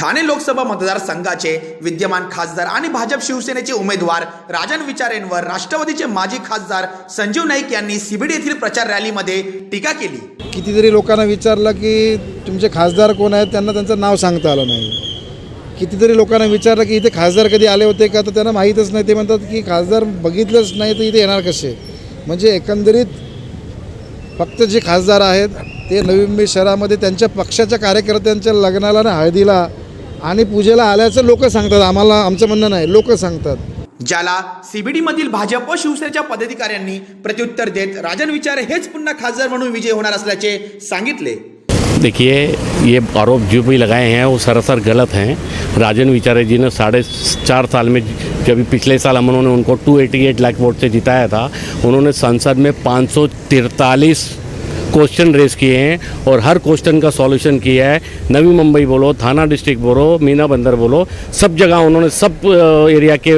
ठाणे लोकसभा मतदारसंघाचे विद्यमान खासदार आणि भाजप शिवसेनेचे उमेदवार राजन विचारेंवर राष्ट्रवादीचे माजी खासदार संजीव नाईक यांनी सीबीडी येथील प्रचार रॅलीमध्ये टीका केली. कितीतरी लोकांना विचारलं की तुमचे खासदार कोण आहेत त्यांना त्यांचं नाव सांगता आलं नाही. कितीतरी लोकांना विचारलं की इथे खासदार कधी आले होते का? तर त्यांना माहीतच नाही. ते म्हणतात की खासदार बघितलंच नाही तर इथे येणार कसे? म्हणजे एकंदरीत फक्त जे खासदार आहेत ते नवी मुंबई शहरामध्ये त्यांच्या पक्षाच्या कार्यकर्त्यांच्या लग्नाला ना हळदीला आणि पूजेला आल्याचं लोक सांगतात. आम्हाला आमचं म्हणणं नाही लोक सांगतात. ज्याला सीबीडी मधील भाजप व शिवसेनेच्या पदाधिकाऱ्यांनी प्रत्युत्तर देत राजन विचार हेच पुन्हा खासदार म्हणून विजय होणार असल्याचे सांगितले. देखिए, ये आरोप जो भी लगाए हैं, वो सरासर गलत हैं। राजन विचारे जी ने साढ़े चार साल में जब पिछले साल हम उन्होंने उनको 288 लाख वोट से जिताया था, उन्होंने संसद में पाँच क्वेश्चन रेज किए हैं और हर क्वेश्चन का सॉल्यूशन किया है। नवी मुंबई बोलो, थाना डिस्ट्रिक्ट बोलो, मीना बंदर बोलो, सब जगह उन्होंने सब एरिया के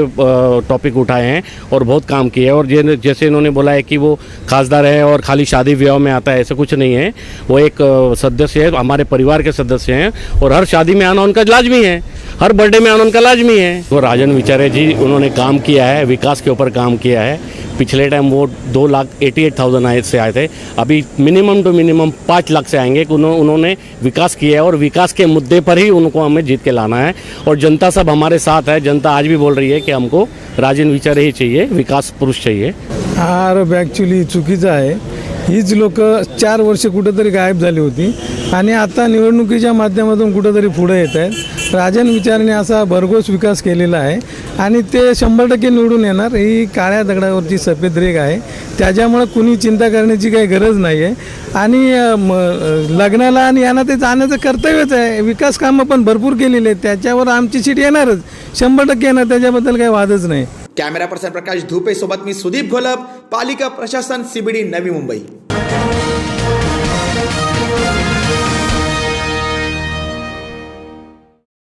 टॉपिक उठाए हैं और बहुत काम किए हैं। और जैसे इन्होंने बोला है कि वो खासदार है और खाली शादी विवाह में आता है, ऐसा कुछ नहीं है। वो एक सदस्य है, हमारे परिवार के सदस्य हैं और हर शादी में आना उनका लाजमी है। हर बर्थडे में आना उनका लाजमी है। वो राजन विचारे जी, उन्होंने काम किया है, विकास के ऊपर काम किया है। पिछले टाइम वो दो लाख एटी एट थाउज़ेंड आए से आए थे। अभी मिनिमम टू मिनिमम पाँच लाख से आएँगे उन्हों- उन्होंने विकास किया है और विकास के मुद्दे पर ही उनको हमें जीत के लाना है। और जनता सब हमारे साथ है। जनता आज भी बोल रही है कि हमको राजन विचार ही चाहिए, विकास पुरुष चाहिए। आरोप ॲक्च्युली चुकीचा आहे हीच लोक चार वर्ष कुठंतरी गायब झाली होती. आणि आता निवडणुकीच्या माध्यमातून कुठंतरी पुढे येत आहेत. राजन विचारने असा भरघोस विकास केलेला आहे. आणि ते शंभर टक्के निवडून येणार. ही काळ्या दगडावरची सफेद रेग आहे. त्याच्यामुळं कुणी चिंता करण्याची काही गरज नाही आहे आणि लग्नाला आणि यांना ते जाण्याचं कर्तव्यच आहे. विकास कामं पण भरपूर केलेली आहेत. त्याच्यावर आमची सीट येणारच. शंभर टक्के येणार. त्याच्याबद्दल काही वादच नाही. कॅमेरा पर्सन प्रकाश धुपे सोबत मी सुदीप घोलप. पालिका प्रशासन CBD Navi Mumbai. Thank you.